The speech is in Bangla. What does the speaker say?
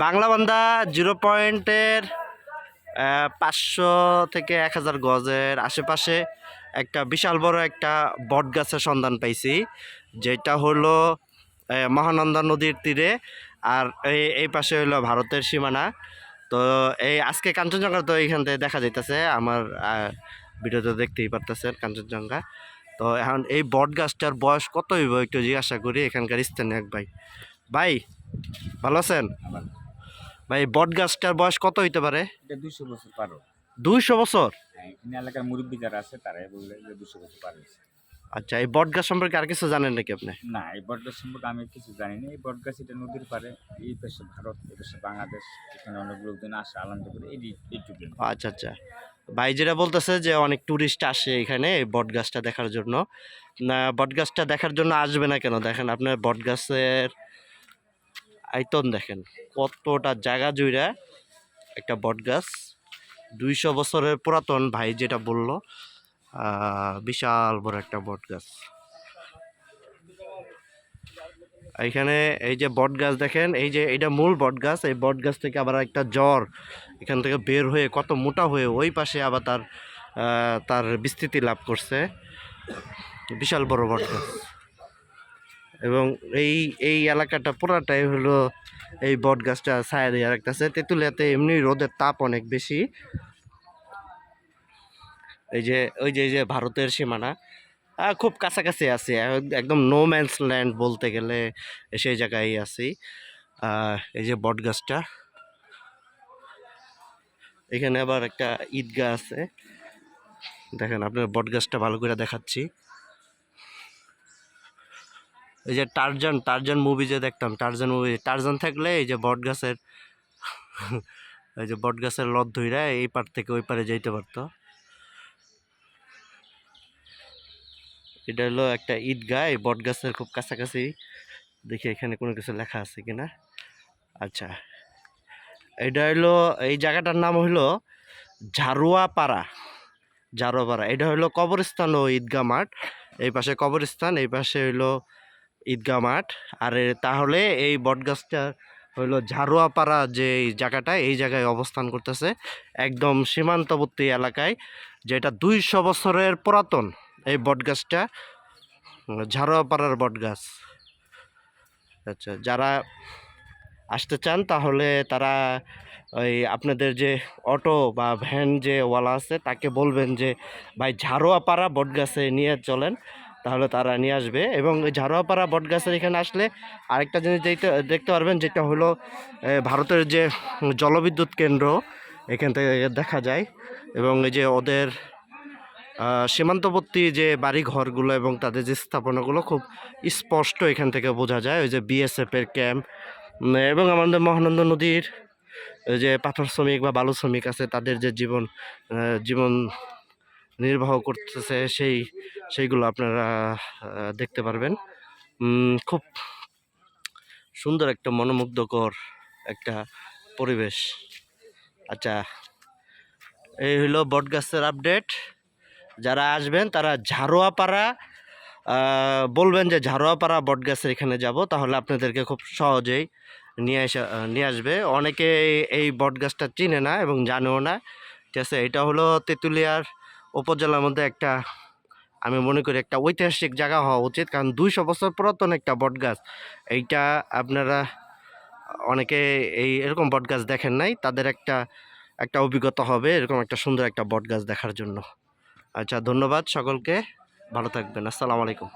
বাংলা বান্দা জিরো পয়েন্টের পাঁচশো থেকে এক হাজার গজের আশেপাশে একটা বিশাল বড় একটা বট গাছের সন্ধান পাইছি, যেটা হলো মহানন্দা নদীর তীরে আর এই এই পাশে হলো ভারতের সীমানা। তো এই আজকে কাঞ্চনজঙ্ঘা তো এইখান থেকে দেখা যাইতেছে, আমার ভিডিওতে দেখতেই পারতেছেন কাঞ্চনজঙ্ঘা। তো এখন এই বট গাছটার বয়স কত হইব একটু জিজ্ঞাসা করি এখানকার স্থানীয় এক ভাই। ভাই, ভালো আছেন? ভাই বট গাছটার বয়স কত হইতে পারে? এটা দুশো বছর পারো দুইশো বছর? এখানে এলাকার মুরব্বী যারা আছে তারাই বললে যে দুশো বছর পার হয়েছে। আচ্ছা এই বট গাছ সম্পর্কে আর কিছু জানেন নাকি আপনি? না এই বটগাছ সম্পর্কে আমি কিছু জানি না। এই বটগাছ এটা নদীর পারে এই পাশে ভারত এই পাশে বাংলাদেশ এখানে অনেক লোকজন আসে আনন্দ করে এই এইটুকু আচ্ছা আচ্ছা। ভাই যেটা বলতেছে যে অনেক ট্যুরিস্ট আসে এখানে এই বট গাছটা দেখার জন্য। না বট গাছটা দেখার জন্য আসবে না কেন? দেখেন আপনার বট গাছের আয়তন দেখেন, কতটা জায়গা জুড়ে একটা বট গাছ। দুইশো বছরের পুরাতন ভাই যেটা বলল বিশাল বড় একটা বট গাছ। এখানে এই যে বট গাছ দেখেন, এই যে এটা মূল বট গাছ, এই বট গাছ থেকে আবার একটা জ্বর এখান থেকে বের হয়ে কত মোটা হয়ে ওই পাশে আবার তার তার বিস্তৃতি লাভ করছে। বিশাল বড় বট গাছ। এবং এই এই এলাকাটা পুরাটাই হলো এই বট গাছটা ছায়া দিয়ে রাখতেছে। তেঁতুলিয়াতে এমনি রোদের তাপ অনেক বেশি। এই যে, ওই যে যে ভারতের সীমানা খুব কাছাকাছি আছি। একদম নো ম্যানস ল্যান্ড বলতে গেলে সেই জায়গায় আছি। এই যে বট গাছটা এখানে আবার একটা ঈদগাহ আছে। দেখেন, আপনার বট গাছটা ভালো করে দেখাচ্ছি। এই যে টারজান টারজান মুভি যে দেখতাম, টারজান মুভি টারজান থাকলে এই যে বট গাছের এই যে বট গাছের লত ধইরা এই পার থেকে ওই পারে যাইতে পারতো। এটা হলো একটা ঈদগাহ, এই বট গাছের খুব কাছাকাছি। দেখি এখানে কোনো কিছু লেখা আছে কিনা। আচ্ছা এটা হলো, এই জায়গাটার নাম হলো ঝারুয়াপাড়া ঝারুয়াপাড়া এটা হলো কবরস্থান ও ঈদগাহ মাঠ। এই পাশে কবরস্থান, এই পাশে হইল ঈদগাহ মাঠ। আর তাহলে এই বটগাছটা হইল ঝারুয়াপাড়া যে জায়গাটা এই জায়গায় অবস্থান করতেছে। একদম সীমান্তবর্তী এলাকায় যেটা দুইশো বছরের পুরাতন এই বটগাছটা। উম, ঝারুয়াপাড়ার বটগাছ। আচ্ছা যারা আসতে চান তাহলে তারা ওই আপনাদের যে অটো বা ভ্যান যে ওয়ালা আছে তাকে বলবেন যে ভাই ঝাড়োয়াপাড়া বটগাছে নিয়ে চলেন। তাহলে তারা নিয়ে আসবে। এবং ঝাড়োয়াপাড়া বটগাছের এখানে আসলে আরেকটা জিনিস দেখতে দেখতে পারবেন, যেটা হলো ভারতের যে জলবিদ্যুৎ কেন্দ্র, এখান থেকে দেখা যায়। এবং এই যে ওদের সীমান্তবর্তী যে বাড়ি ঘরগুলো এবং তাদের যে স্থাপনাগুলো খুব স্পষ্ট এখান থেকে বোঝা যায়। ওই যে বিএসএফের ক্যাম্প এবং আমাদের মহানন্দ নদীর যে পাথর শ্রমিক বা বালু শ্রমিক আছে, তাদের যে জীবন জীবন নির্বাহ করতেছে সেই সেইগুলো আপনারা দেখতে পারবেন। খুব সুন্দর একটা মনোমুগ্ধকর একটা পরিবেশ। আচ্ছা এই হলো বটগাছের আপডেট। যারা আসবেন তারা ঝাড়োয়াপাড়া আহ, বলবেন যে ঝাড়োয়াপাড়া বটগাছের এখানে যাব তাহলে আপনাদেরকে খুব সহজেই নিয়ে আসা নিয়ে আসবে। অনেকে এই বটগাছটা চিনে না এবং জানেও না। ঠিক আছে এটা হলো তেঁতুলিয়ার উপজেলার মধ্যে একটা, আমি মনে করি একটা ঐতিহাসিক জায়গা হওয়া উচিত। কারণ দুইশো বছর পুরাতন একটা বটগাছ, এইটা আপনারা অনেকে এই এরকম বটগাছ দেখেন নাই, তাদের একটা একটা অভিজ্ঞতা হবে এরকম একটা সুন্দর একটা বটগাছ দেখার জন্য। আচ্ছা ধন্যবাদ সকলকে। ভালো থাকবেন। আসসালামু আলাইকুম।